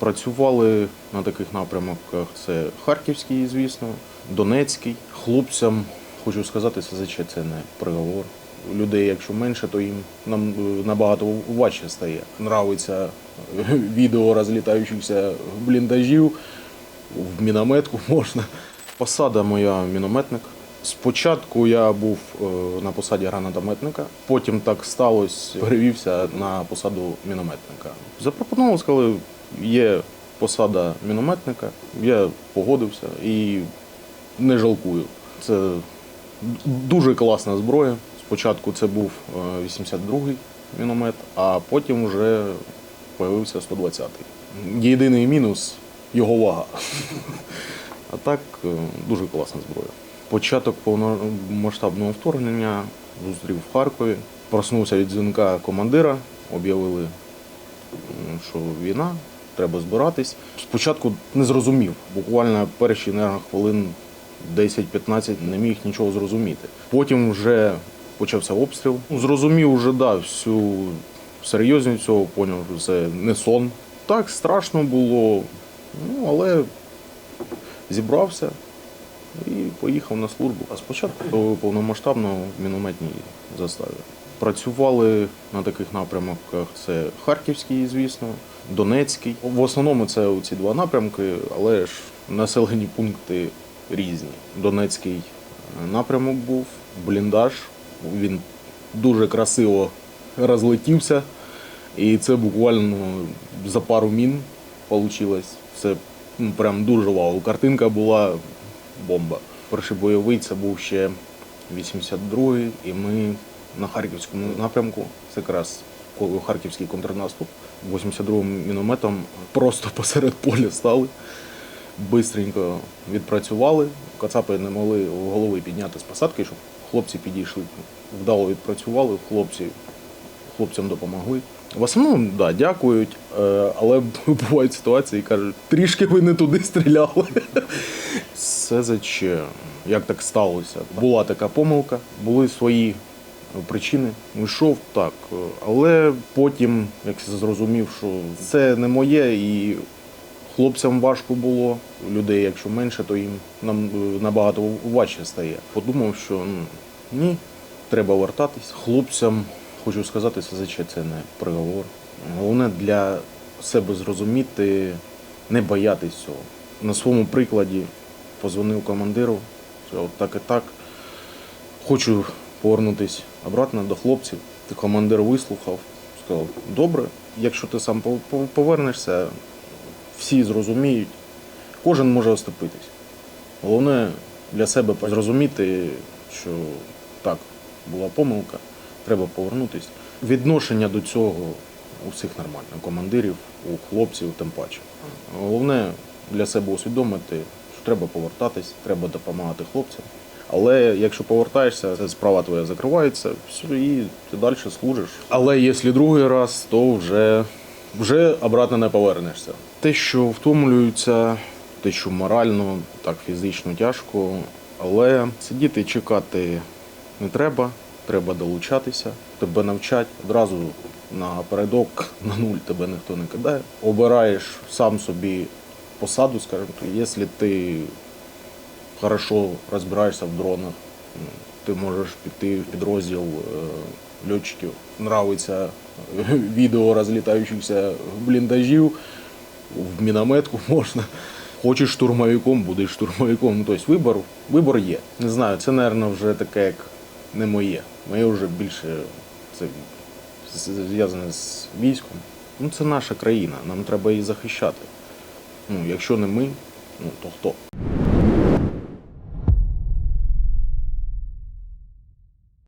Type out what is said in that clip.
Працювали на таких напрямках: це Харківський, звісно, Донецький. Хлопцям хочу сказати, СЗЧ це не приговор. Людей, якщо менше, то їм нам е, набагато важче стає. Нравиться відео розлітаючихся бліндажів, в мінометку можна. Посада моя мінометник. Спочатку я був е, на посаді гранатометника, потім так сталося, перевівся на посаду мінометника. Запропонували, сказали, є посада мінометника, я погодився і не жалкую. Це дуже класна зброя. Спочатку це був е, 82-й міномет, а потім вже з'явився 120-й. Єдиний мінус його вага. А так е, дуже класна зброя. Початок повномасштабного вторгнення зустрів в Харкові. Проснувся від дзвінка командира, об'явили, що війна, треба збиратись. Спочатку не зрозумів, буквально перші хвилин 10-15 не міг нічого зрозуміти. Потім вже почався обстріл. Зрозумів вже да, всю серйозність цього, поняв, що це не сон. Так, страшно було, ну, але зібрався і поїхав на службу. А спочатку повномасштабно в мінометній заставі. Працювали на таких напрямках: це Харківський, звісно, Донецький. В основному це ці два напрямки, але ж населені пункти різні. Донецький напрямок був, бліндаж. Він дуже красиво розлетівся. І це буквально за пару мін вийшло. Це ну, прям дуже вау. Картинка була бомба. Перший бойовий це був ще 82-й, і ми на Харківському напрямку, це якраз коли харківський контрнаступ, 82-м мінометом просто посеред поля стали. Бистренько відпрацювали. Кацапи не могли голови підняти з посадки, щоб хлопці підійшли. Вдало відпрацювали, хлопці хлопцям допомогли. В основному, да, дякують, е, але бувають ситуації, кажуть, трішки ви не туди стріляли. Все СЗЧ, як так сталося? Була така помилка, були свої причини. Йшов так, е, але потім, як зрозумів, що це не моє і хлопцям важко було. Людей, якщо менше, то їм нам е, набагато важче стає. Подумав, що ну, ні, треба вертатись. Хлопцям хочу сказати, СЗЧ це не приговор. Головне для себе зрозуміти, не боятись цього. На своєму прикладі позвонив командиру, сказав так і так. Хочу повернутися обратно до хлопців. Командир вислухав, сказав, добре, якщо ти сам пов- пов- повернешся, всі зрозуміють, кожен може оступитись. Головне для себе зрозуміти, що так, була помилка, треба повернутися. Відношення до цього у всіх нормальне, у командирів, у хлопців, тим паче. Головне для себе усвідомити, що треба повертатись, треба допомагати хлопцям. Але якщо повертаєшся, справа твоя закривається, все, і ти далі служиш. Але якщо другий раз, то вже, вже обратно не повернешся. Те, що втомлюються, те, що морально, так фізично тяжко, але сидіти і чекати не треба, треба долучатися, тебе навчать одразу на передок, на нуль тебе ніхто не кидає. Обираєш сам собі посаду, скажімо, якщо ти хорошо розбираєшся в дронах, ти можеш піти в підрозділ е, льотчиків. Нравиться відео розлітаючихся бліндажів, в мінометку можна. Хочеш штурмовиком, будеш штурмовиком. Ну, тобто вибор, вибор є. Не знаю, це, мабуть, вже таке, як не моє. Моє вже більше це зв'язане з військом. Ну, це наша країна, нам треба її захищати. Ну, якщо не ми, ну то хто?